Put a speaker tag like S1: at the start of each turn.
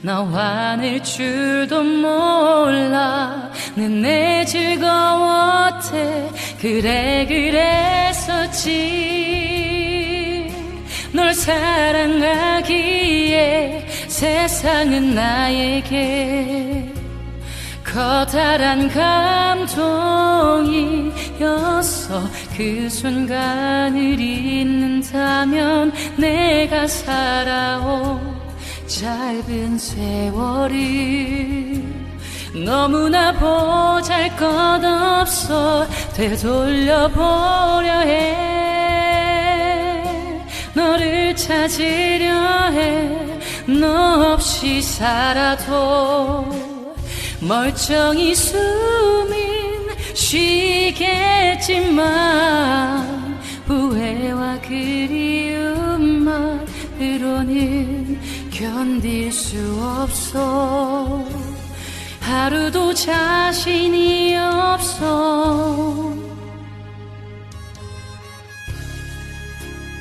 S1: 나 화낼 줄도 몰라. 내내 즐거웠대 그래 그랬었지 널 사랑하기에 세상은 나에게 커다란 감동이었어. 그 순간을 잊는다면 내가 살아온 짧은 세월을 너무나 보잘 것 없어 되돌려보려 해. 너를 찾으려 해 너 없이 살아도 멀쩡히 숨은 쉬겠지만 후회와 그리움 만으로는 견딜 수 없어. 하루도 자신이